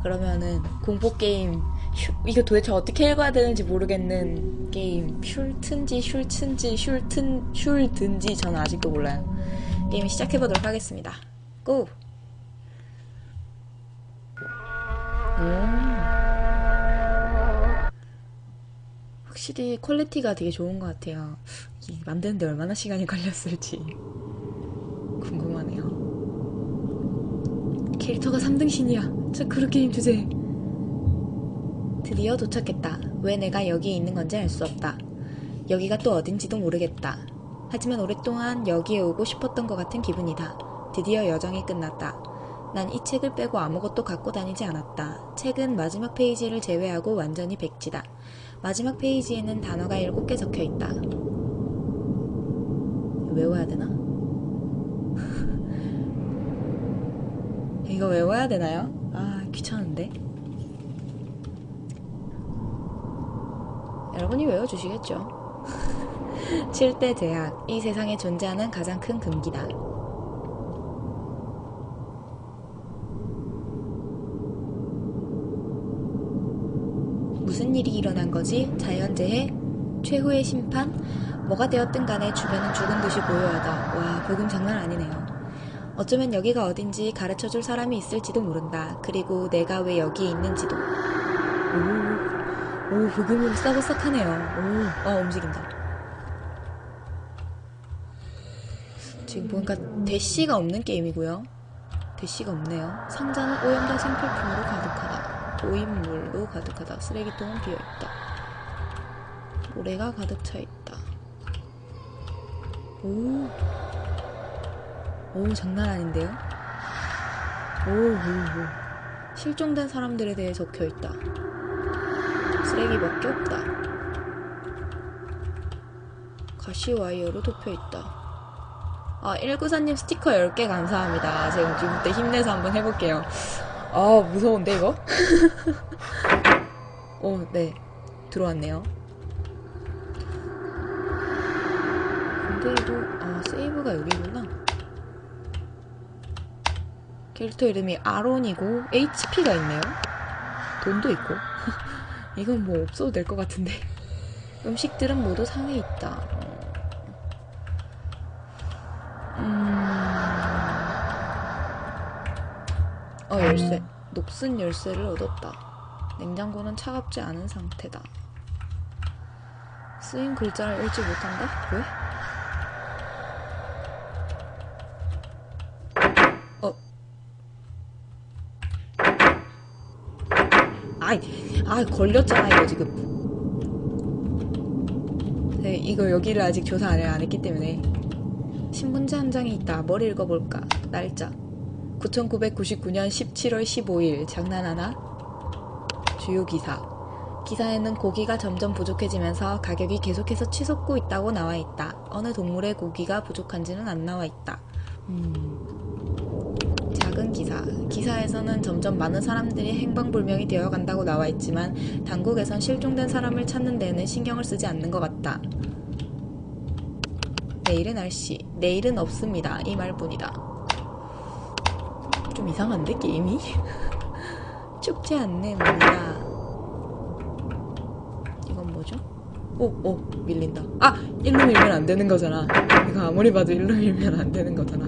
자 그러면은 공포 게임 슈, 이거 도대체 어떻게 읽어야 되는지 모르겠는 게임. 슐튼지 슐튼지 슐튼 슐든지 저는 아직도 몰라요. 게임 시작해 보도록 하겠습니다. 고! 오. 확실히 퀄리티가 되게 좋은 것 같아요. 이 만드는데 얼마나 시간이 걸렸을지 궁금하네요 캐릭터가 3등 신이야 저 그런 게임 주제 드디어 도착했다. 왜 내가 여기에 있는 건지 알 수 없다. 여기가 또 어딘지도 모르겠다. 하지만 오랫동안 여기에 오고 싶었던 것 같은 기분이다. 드디어 여정이 끝났다. 난 이 책을 빼고 아무것도 갖고 다니지 않았다. 책은 마지막 페이지를 제외하고 완전히 백지다. 마지막 페이지에는 단어가 7개 적혀 있다. 외워야 되나? 이거 외워야 되나요? 아, 귀찮은데. 여러분이 외워주시겠죠? 7대 제약. 이 세상에 존재하는 가장 큰 금기다. 무슨 일이 일어난 거지? 자연재해? 최후의 심판? 뭐가 되었든 간에 주변은 죽은 듯이 고요하다. 와, 복음 장난 아니네요. 어쩌면 여기가 어딘지 가르쳐줄 사람이 있을지도 모른다. 그리고 내가 왜 여기에 있는지도. 오, 오, 복음으로 싸고싹하네요. 오, 어, 움직인다. 지금 보니까 대시가 없는 게임이고요. 대시가 없네요. 상자는 오염된 생필품으로 가득하다. 도인물로 가득하다. 쓰레기통은 비어있다. 모래가 가득 차 있다. 오. 오, 장난 아닌데요? 오, 오, 오. 실종된 사람들에 대해 적혀 있다. 쓰레기밖에 없다. 가시 와이어로 덮여 있다. 아, 194님 스티커 10개 감사합니다. 제가 지금부터 힘내서 한번 해볼게요. 아, 무서운데, 이거? 오, 네. 들어왔네요. 근데 이거, 아, 세이브가 여기구나. 캐릭터 이름이 아론이고, HP가 있네요. 돈도 있고. 이건 뭐 없어도 될 것 같은데. 음식들은 모두 상에 있다. 음... 어, 열쇠. 녹슨 열쇠를 얻었다. 냉장고는 차갑지 않은 상태다. 쓰인 글자를 읽지 못한다? 왜? 어. 아이, 아, 걸렸잖아, 이거 지금. 네, 이거 여기를 아직 조사 안 했기 때문에. 신문지 한 장이 있다. 뭘 읽어볼까? 날짜. 9999년 17월 15일. 장난하나? 주요 기사. 기사에는 고기가 점점 부족해지면서 가격이 계속해서 치솟고 있다고 나와 있다. 어느 동물의 고기가 부족한지는 안 나와 있다. 음. 기사에서는 점점 많은 사람들이 행방불명이 되어 간다고 나와 있지만 당국에선 실종된 사람을 찾는 데에는 신경을 쓰지 않는 것 같다. 내일의 날씨. 내일은 없습니다. 이 말뿐이다. 좀 이상한데, 게임이? 춥지 않네, 뭔가. 이건 뭐죠? 오, 오, 밀린다. 아! 일로 밀면 안 되는 거잖아. 이거 아무리 봐도 일로 밀면 안 되는 거잖아.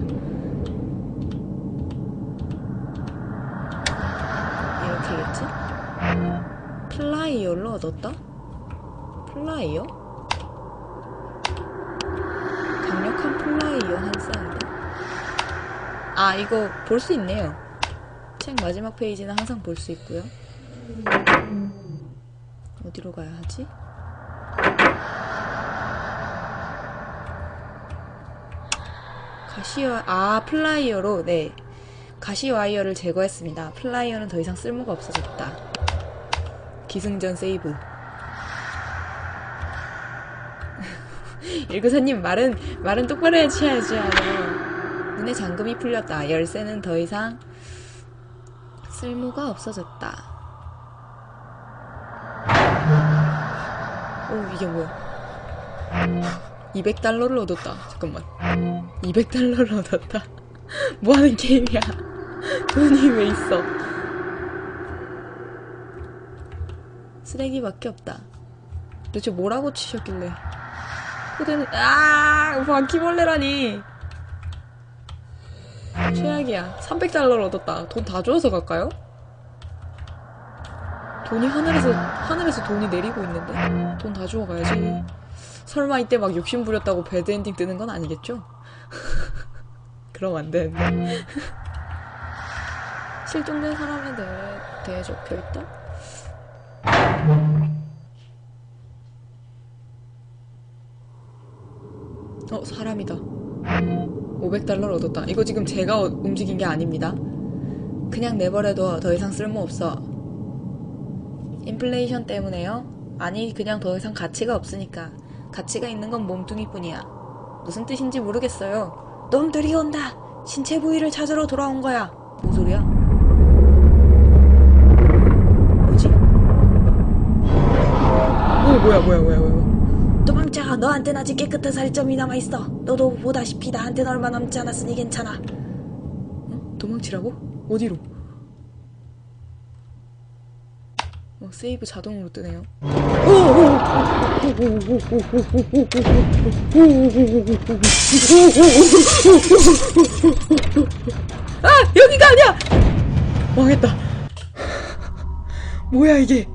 이렇게겠지? 플라이어를 얻었다? 플라이어? 강력한 플라이어 한 쌍이다. 아, 이거 볼 수 있네요. 책 마지막 페이지는 항상 볼 수 있고요. 어디로 가야 하지? 가시와 아 플라이어로 네 가시와이어를 제거했습니다. 플라이어는 더 이상 쓸모가 없어졌다. 기승전 세이브. 일구사님 말은 말은 똑바로 해야지 해야지 눈에 잠금이 풀렸다. 열쇠는 더 이상 쓸모가 없어졌다. 오 이게 뭐야? 200달러를 얻었다. 잠깐만. 200달러를 얻었다. 뭐 하는 게임이야? 돈이 왜 있어? 쓰레기밖에 없다. 도대체 뭐라고 치셨길래? 그대는 아 바퀴벌레라니. 최악이야. 300달러를 얻었다. 돈다 주어서 갈까요? 돈이 하늘에서 하늘에서 돈이 내리고 있는데 돈 다 주워 가야지. 설마 이때 막 욕심 부렸다고 배드 엔딩 뜨는 건 아니겠죠? 그럼 안 되는데. 실종된 사람에 대해 적혀 있다? 어, 사람이다. 500달러를 얻었다. 이거 지금 제가 어- 움직인 게 아닙니다. 그냥 내버려둬. 더 이상 쓸모없어. 인플레이션 때문에요? 아니, 그냥 더 이상 가치가 없으니까. 가치가 있는 건 몸뚱이뿐이야. 무슨 뜻인지 모르겠어요. 놈들이 온다! 신체 부위를 찾으러 돌아온 거야. 뭔 소리야? 뭐지? 오, 뭐야, 뭐야, 뭐야, 뭐야. 도망쳐! 너한텐 아직 깨끗한 살점이 남아있어. 너도 보다시피 나한텐 얼마 남지 않았으니 괜찮아. 어? 도망치라고? 어디로? 어, 세이브 자동으로 뜨네요. 아! 여기가 아니야! 망했다. 뭐야, 이게.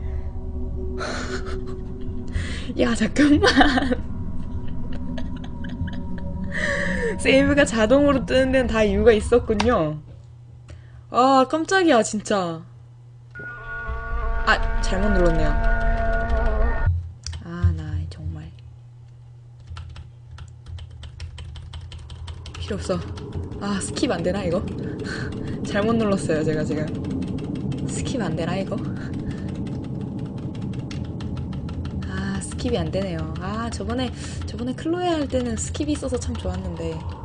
야, 잠깐만. 세이브가 자동으로 뜨는 데는 다 이유가 있었군요. 아, 깜짝이야, 진짜. 아, 잘못 눌렀네요. 아, 나 정말. 필요 없어. 아, 스킵 안 되나, 이거? 잘못 눌렀어요, 제가 지금. 스킵 안 되나, 이거? 아, 스킵이 안 되네요. 아, 저번에, 저번에 클로에 할 때는 스킵이 있어서 참 좋았는데.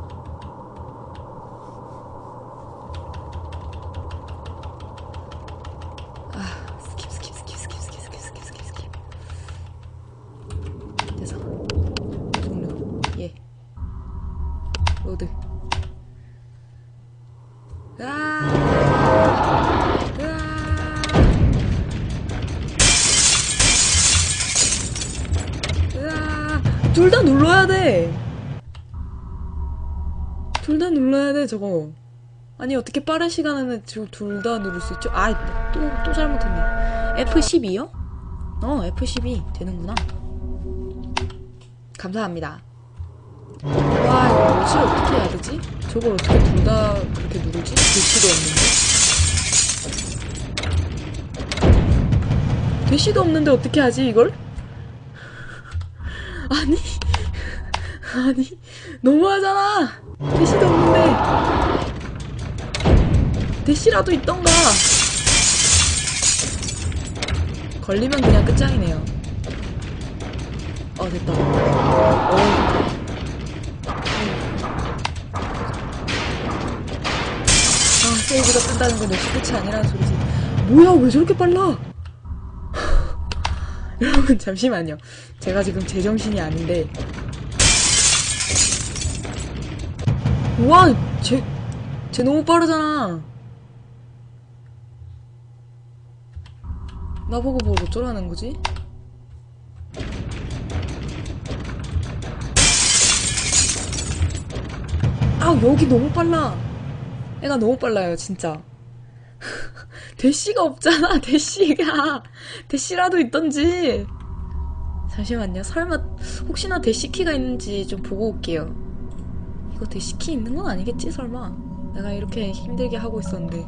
저거. 아니, 어떻게 빠른 시간에는 둘다 누를 수 있죠? 아, 또, 또 잘못했네. F12요? 어, F12 되는구나. 감사합니다. 와, 이거 뭐지? 어떻게 해야 되지? 저걸 어떻게 둘 다 그렇게 누르지? 대시도 없는데? 대시도 없는데 어떻게 하지, 이걸? 아니, 아니, 너무하잖아! 대시도 없는데! 대시라도 있던가! 걸리면 그냥 끝장이네요. 어, 됐다. 어, 아, 세이브가 뜬다는 건 역시 끝이 아니라는 소리지. 뭐야, 왜 저렇게 빨라? 여러분, 잠시만요. 제가 지금 제정신이 아닌데. 와, 쟤, 쟤 너무 빠르잖아. 나보고 뭐 어쩌라는 거지? 아, 여기 너무 빨라. 애가 너무 빨라요, 진짜. 대시가 없잖아, 대시가. 대시라도 있던지. 잠시만요. 설마, 혹시나 대시키가 있는지 좀 보고 올게요. 이거 대시키 있는 건 아니겠지, 설마. 내가 이렇게 힘들게 하고 있었는데.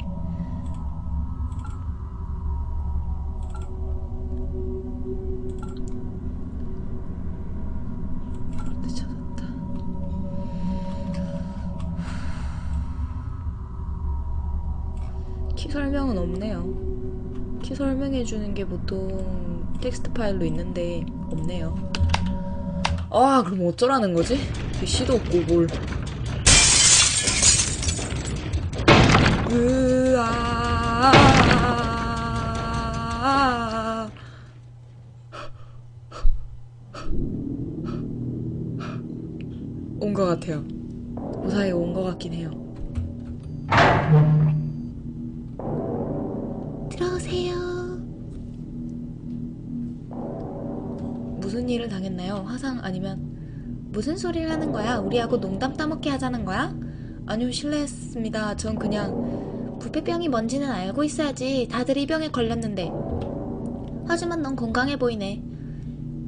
키 설명은 없네요. 키 설명해주는 게 보통 텍스트 파일로 있는데 없네요. 아 그럼 어쩌라는 거지? 대시도 없고 뭘. 으아. 온것 같아요. 무사히 온 것 같긴 해요. 아니면 무슨 소리를 하는 거야? 우리하고 농담 따먹게 하자는 거야? 아니요, 실례했습니다. 전 그냥 부패병이 뭔지는 알고 있어야지. 다들 이 병에 걸렸는데. 하지만 넌 건강해 보이네.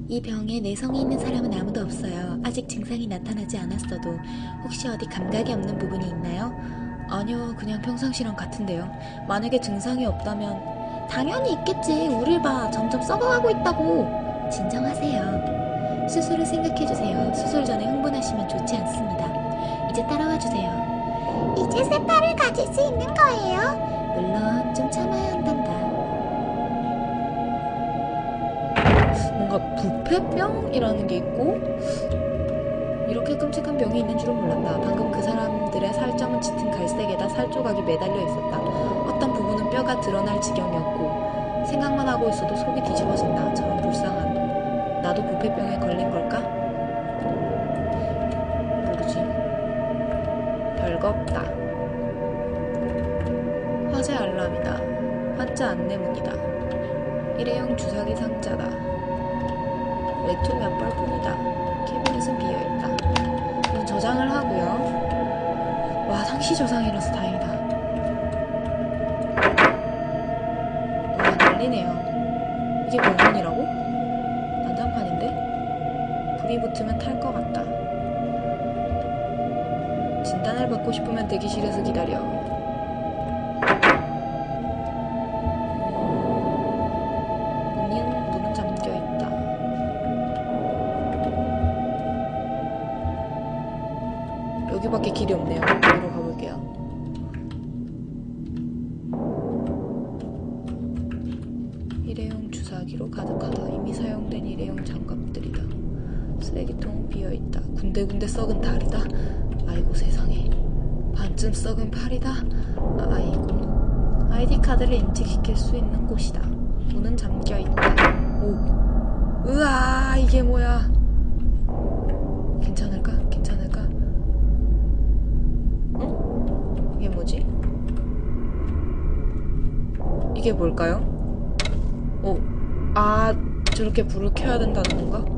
이 병에 내성이 있는 사람은 아무도 없어요. 아직 증상이 나타나지 않았어도 혹시 어디 감각이 없는 부분이 있나요? 아니요, 그냥 평상시랑 같은데요. 만약에 증상이 없다면 당연히 있겠지. 우릴 봐. 점점 썩어가고 있다고. 진정하세요. 수술을 생각해주세요. 수술 전에 흥분하시면 좋지 않습니다. 이제 따라와 주세요. 이제 새 딸을 가질 수 있는 거예요? 물론 좀 참아야 한단다. 뭔가 부패병이라는 게 있고 이렇게 끔찍한 병이 있는 줄은 몰랐다. 방금 그 사람들의 살점은 짙은 갈색에다 살 조각이 매달려 있었다. 어떤 부분은 뼈가 드러날 지경이었고 생각만 하고 있어도 속이 뒤집어진다. 저런 불쌍한. 나도 부패병에 걸린 걸까? 모르지. 별거 없다. 화재 알람이다. 환자 안내문이다. 일회용 주사기 상자다. 외투 몇 벌 뿐이다. 캐비넷은 비어있다. 이건 저장을 하고요. 와 상시 저장이라서 다행이다. 와 난리네요. 이게 병원 붙으면 탈 것 같다. 진단을 받고 싶으면 대기실에서 기다려. 문은 문은 잠겨 있다. 여기밖에 길이 없네요. 쓰레기통은 비어있다. 군데군데 썩은 다리다. 아이고 세상에. 반쯤 썩은 팔이다. 아, 아이고. 아이디 카드를 인식시킬 수 있는 곳이다. 문은 잠겨 있다. 오. 으아, 이게 뭐야. 괜찮을까? 괜찮을까? 응? 이게 뭐지? 이게 뭘까요? 오. 아, 저렇게 불을 켜야 된다는 건가?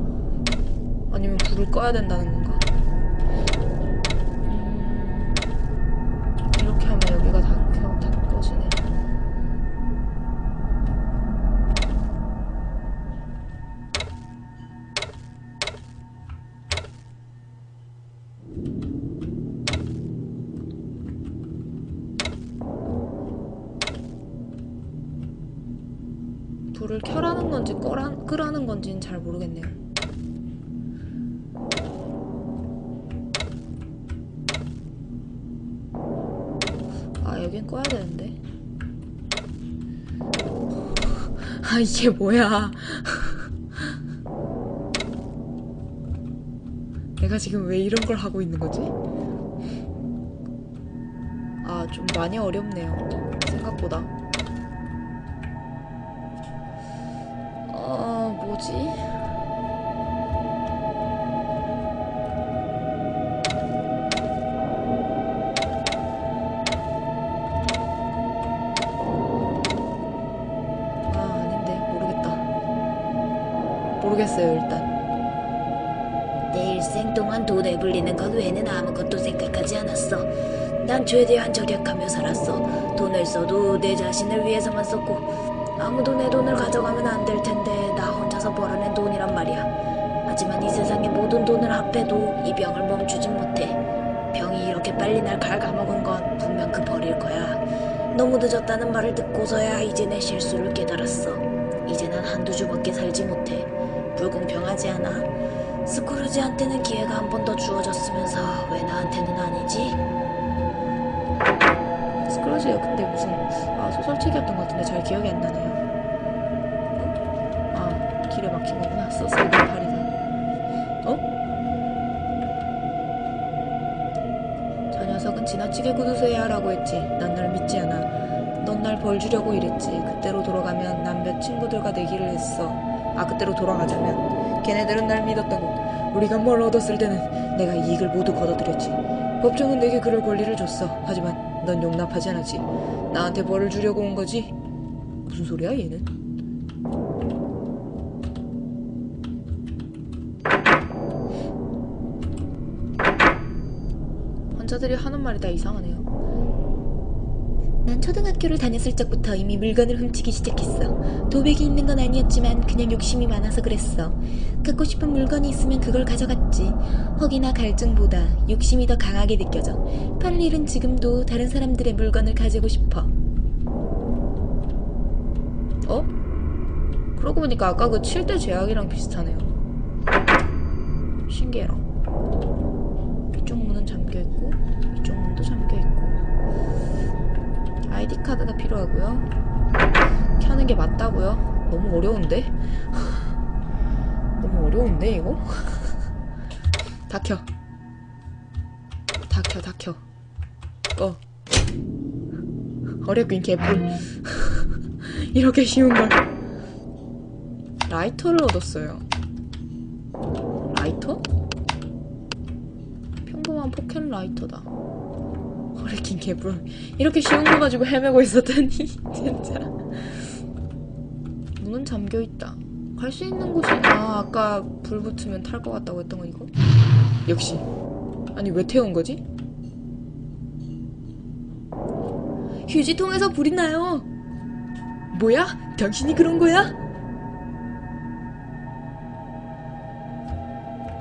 아니면 불을 꺼야 된다는 건가? 음, 이렇게 하면 여기가 다, 켜, 다 꺼지네. 불을 켜라는 건지 꺼라, 끄라는 건지는 잘 모르겠네요. 아, 여긴 꺼야 되는데. 아, 이게 뭐야. 내가 지금 왜 이런 걸 하고 있는 거지? 아, 좀 많이 어렵네요. 생각보다. 어, 뭐지? 내 일생 동안 돈을 불리는 것 외에는 아무것도 생각하지 않았어. 난 최대한 절약하며 살았어. 돈을 써도 내 자신을 위해서만 썼고 아무도 내 돈을 가져가면 안 될 텐데 나 혼자서 벌어낸 돈이란 말이야. 하지만 이 세상의 모든 돈을 합해도 이 병을 멈추진 못해. 병이 이렇게 빨리 날 갉아먹은 건 분명 그 벌일 거야. 너무 늦었다는 말을 듣고서야 이제 내 실수를 깨달았어. 이제 난 한두 주밖에 살지 못해. 불공평하지 않아? 스크루지한테는 기회가 한 번 더 주어졌으면서 왜 나한테는 아니지? 스크러지가 그때 무슨 아, 소설책이었던 것 같은데 잘 기억이 안 나네요. 어? 아 길에 막힌 거구나. 써쓰는 팔이다. 어? 저 녀석은 지나치게 구두쇠야라고 했지. 난 널 믿지 않아. 넌 날 벌 주려고 이랬지. 그때로 돌아가면 난 몇 친구들과 내기를 했어. 아 그때로 돌아가자면 걔네들은 날 믿었다고. 우리가 뭘 얻었을 때는 내가 이익을 모두 거둬들였지. 법정은 내게 그럴 권리를 줬어. 하지만 넌 용납하지 않았지. 나한테 벌을 주려고 온 거지. 무슨 소리야 얘는? 환자들이 하는 말이 다 이상하네요. 난 초등학교를 다녔을 적부터 이미 물건을 훔치기 시작했어. 도백이 있는 건 아니었지만 그냥 욕심이 많아서 그랬어. 갖고 싶은 물건이 있으면 그걸 가져갔지. 허기나 갈증보다 욕심이 더 강하게 느껴져. 팔 일은 지금도 다른 사람들의 물건을 가지고 싶어. 어? 그러고 보니까 아까 그 7대 제약이랑 비슷하네요. 신기해라. 이쪽 문은 잠겨있고, 이쪽 문도 잠겨있고. 아이디 카드가 필요하고요. 켜는 게 맞다고요? 너무 어려운데? 너무 어려운데, 이거? 다 켜. 다 켜, 다 켜. 꺼. 어렵긴 개뿔. 이렇게 쉬운 걸. 라이터를 얻었어요. 라이터? 평범한 포켓 라이터다. 허리킨 개뿔. 이렇게 쉬운 거 가지고 헤매고 있었더니, 진짜. 문은 잠겨 있다. 갈 수 있는 곳이, 아, 아까 불 붙으면 탈 것 같다고 했던 거 이거? 역시. 아니, 왜 태운 거지? 휴지통에서 불이 나요. 뭐야? 당신이 그런 거야?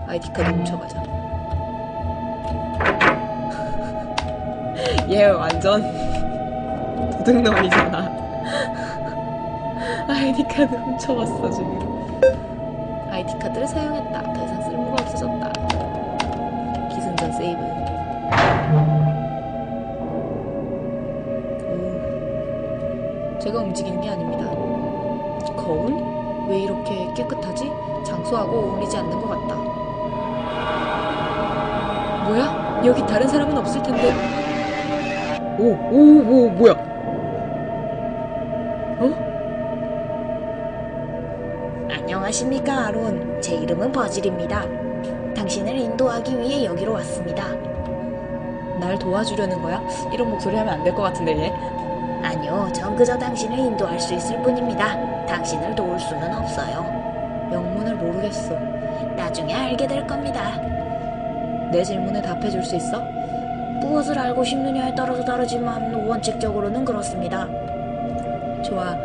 아이디 카드 훔쳐가자. 얘 완전 도둑놈이잖아. 아이디 카드 훔쳐갔어 지금. 아이디 카드를 사용했다. 더 이상 쓸모가 없어졌다. 기승전 세이브. 오. 제가 움직이는 게 아닙니다. 거울? 왜 이렇게 깨끗하지? 장소하고 어울리지 않는 것 같다. 뭐야? 여기 다른 사람은 없을 텐데. 오, 오, 오, 뭐야? 어? 안녕하십니까, 아론. 제 이름은 버질입니다. 당신을 인도하기 위해 여기로 왔습니다. 날 도와주려는 거야? 이런 목소리 하면 안 될 것 같은데, 얘. 아니요, 전 그저 당신을 인도할 수 있을 뿐입니다. 당신을 도울 수는 없어요. 영문을 모르겠어. 나중에 알게 될 겁니다. 내 질문에 답해줄 수 있어? 무엇을 알고 싶느냐에 따라서 다르지만 원칙적으로는 그렇습니다. 좋아.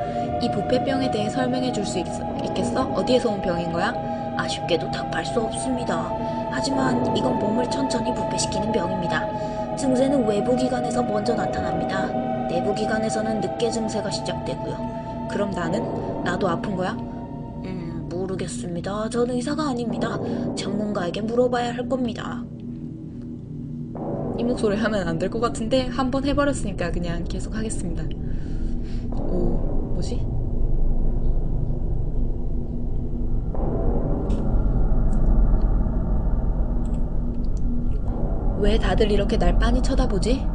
이 부패병에 대해 설명해 줄 수 있겠어? 어디에서 온 병인 거야? 아쉽게도 답할 수 없습니다. 하지만 이건 몸을 천천히 부패시키는 병입니다. 증세는 외부 기관에서 먼저 나타납니다. 내부 기관에서는 늦게 증세가 시작되고요. 그럼 나는? 나도 아픈 거야? 음, 모르겠습니다. 전 의사가 아닙니다. 전문가에게 물어봐야 할 겁니다. 이 목소리 하면 안 될 것 같은데 한번 해버렸으니까 그냥 계속 하겠습니다. 오, 뭐지? 왜 다들 이렇게 날 빤히 쳐다보지?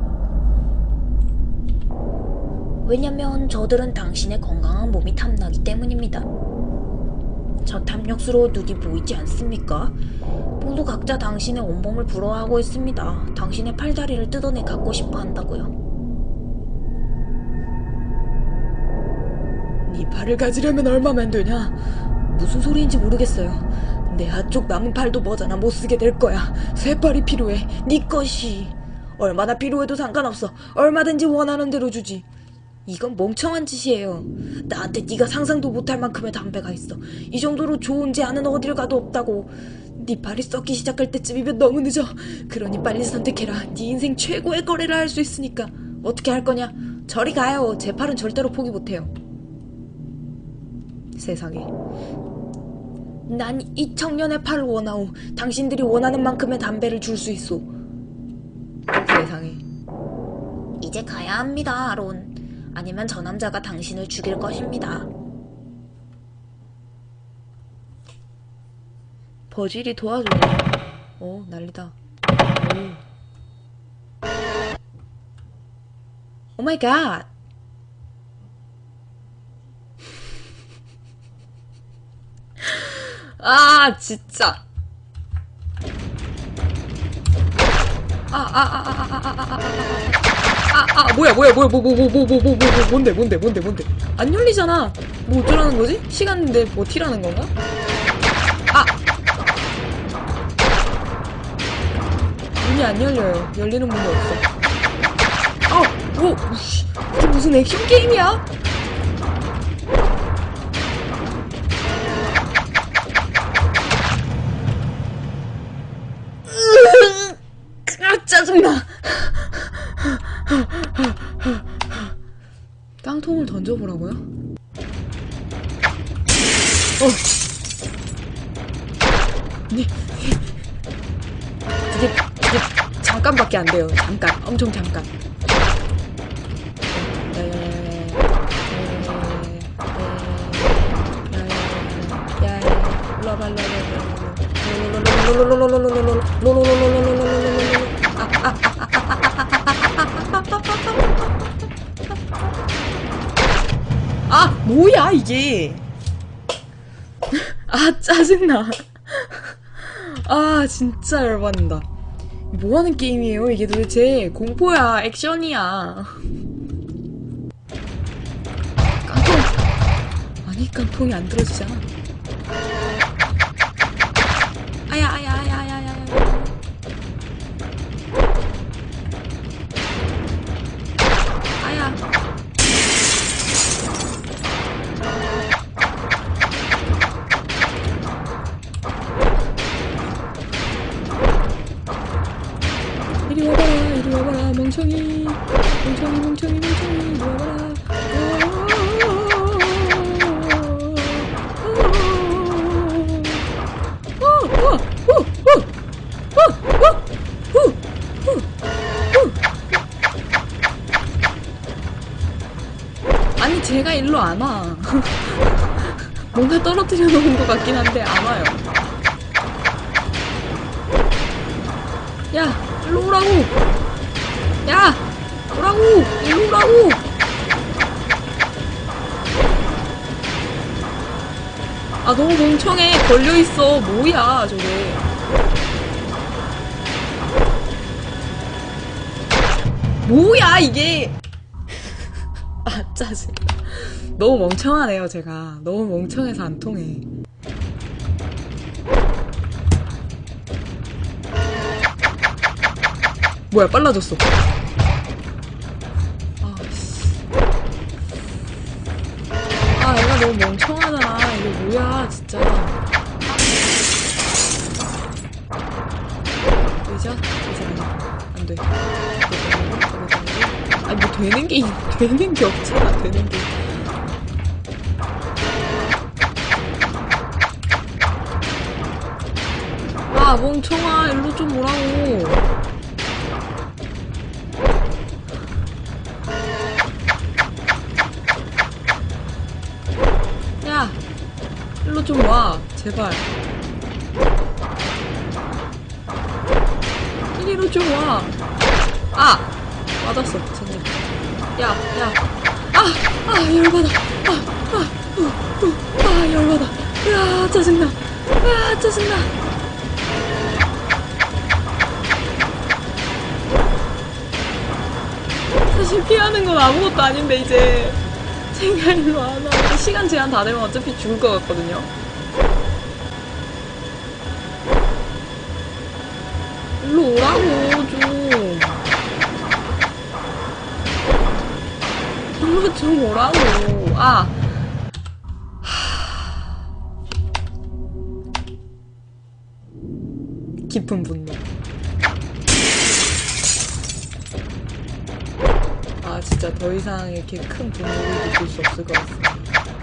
왜냐면 저들은 당신의 건강한 몸이 탐나기 때문입니다. 저 탐욕스러워 눈이 보이지 않습니까? 모두 각자 당신의 온몸을 부러워하고 있습니다. 당신의 팔다리를 뜯어내 갖고 싶어 한다고요. 네 팔을 가지려면 얼마면 되냐? 무슨 소리인지 모르겠어요. 내 한쪽 남은 팔도 뭐잖아 못 쓰게 될 거야. 새 팔이 필요해. 네 것이. 얼마나 필요해도 상관없어. 얼마든지 원하는 대로 주지. 이건 멍청한 짓이에요. 나한테 네가 상상도 못할 만큼의 담배가 있어. 이 정도로 좋은 제안은 어딜 가도 없다고. 네 팔이 썩기 시작할 때쯤이면 너무 늦어. 그러니 빨리 선택해라. 네 인생 최고의 거래를 할 수 있으니까. 어떻게 할 거냐? 저리 가요. 제 팔은 절대로 포기 못해요. 세상에. 난 이 청년의 팔을 원하오. 당신들이 원하는 만큼의 담배를 줄 수 있어. 세상에. 이제 가야 합니다, 아론. 아니면 저 남자가 당신을 죽일 것입니다. 버질이 도와주네. 어, 난리다. 오 마이 갓. 아, 진짜. 아, 아, 아, 아, 아, 아, 아, 아, 아, 아. 아, 아, 뭐야, 뭐야, 뭐야, 뭐, 뭐, 뭐, 뭐, 뭐, 뭐, 뭐, 뭐, 뭔데, 뭔데, 뭔데, 뭔데. 안 열리잖아. 뭐 어쩌라는 거지? 시간인데 뭐 티라는 건가? 문이 안 열려요. 열리는 문이 없어. 아, 오, 씨, 이게 무슨 액션 게임이야? 아, 짜증나. 깡통을 던져보라고요? 어. 안 돼요. 잠깐. 엄청 잠깐. 아, 뭐야, 이게. 아, 짜증나. 아, 진짜 열받는다. 뭐 하는 게임이에요? 이게 도대체 공포야, 액션이야. 깡통! 아니, 깡통이 안 들어지잖아. 이리 와봐 이리 와봐 멍청이 멍청이 멍청이 멍청이 이리 와봐 아니 제가 일로 안 와. 뭔가 떨어뜨려 놓은 것 같긴 한데 안 와요. 야, 일로 오라고! 야! 오라고! 일로 오라고! 아, 너무 멍청해. 걸려있어. 뭐야, 저게. 뭐야, 이게! 아, 짜증. 너무 멍청하네요, 제가. 너무 멍청해서 안 통해. 뭐야 빨라졌어. 아씨. 아 얘가 너무 멍청하잖아. 이게 뭐야 진짜. 의자? 의자 아니야. 안돼. 아니 뭐 되는 게 있- 되는 게 없잖아 되는 게. 아, 멍청아, 일로 좀 오라고. 제발. 이리로 좀 와. 아, 맞았어, 젠장. 야, 야, 아, 아, 열받아. 아, 아, 우, 우, 아, 열받아. 야, 짜증나. 아, 짜증나. 사실 피하는 건 아무것도 아닌데 이제 제가 일로 안 와. 시간 제한 다 되면 어차피 죽을 것 같거든요. 일로 오라고 좀. 일로 좀 오라고. 아. 깊은 분노. 아 진짜 더 이상 이렇게 큰 분노를 느낄 수 없을 것 같습니다.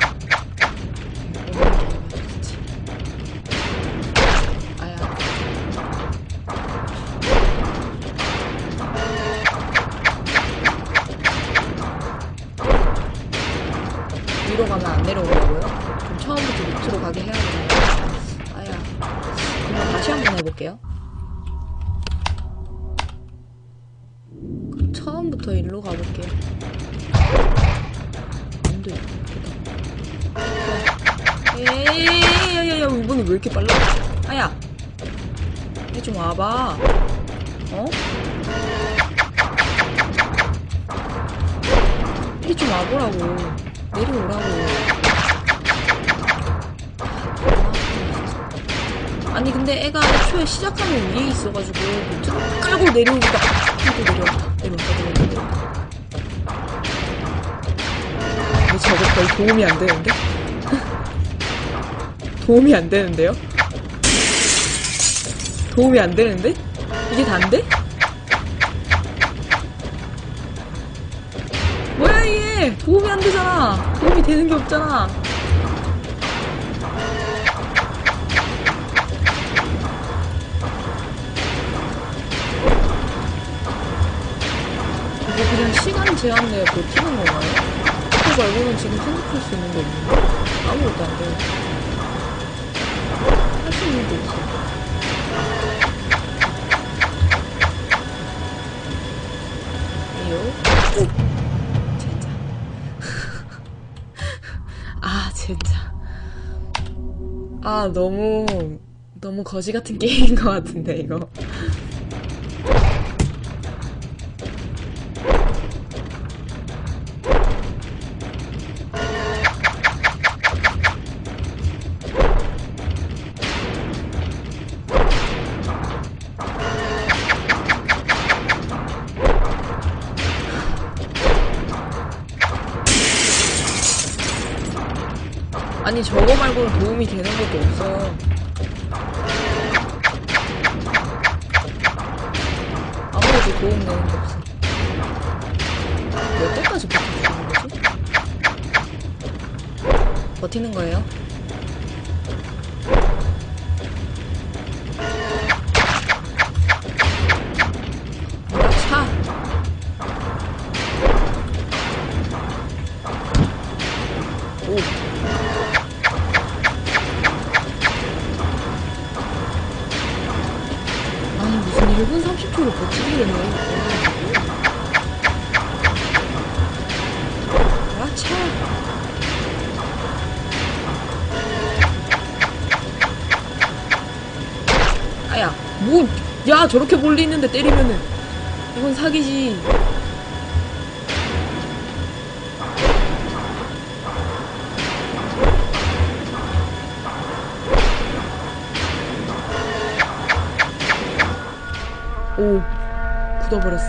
아니 근데 애가 애초에 시작하면 위에 있어가지고 쫙 깔고 내려오니까 내려왔다 내려왔다 내려왔다 내려왔다 근데 저거 거의 도움이 안 되는데? 도움이 안 되는데요? 도움이 안 되는데? 이게 단데? 뭐야 이게 도움이 안 되잖아 도움이 되는 게 없잖아 이거 그냥 시간 제한 내에 버티는 건가요? 그거 말고는 지금 생각할 수 있는 게 없는데? 아무것도 안 돼요. 할 수 있는 게 없어 이요. 오. 진짜 아 진짜 아 너무 너무 거지 같은 게임인 것 같은데 이거 말고는 도움이 되는 것도 없어 아무래도 도움 되는 게 없어 몇 대까지 버텨주는 거지? 버티는 거예요? 저렇게 멀리 있는데 때리면은 이건 사기지. 오 굳어버렸어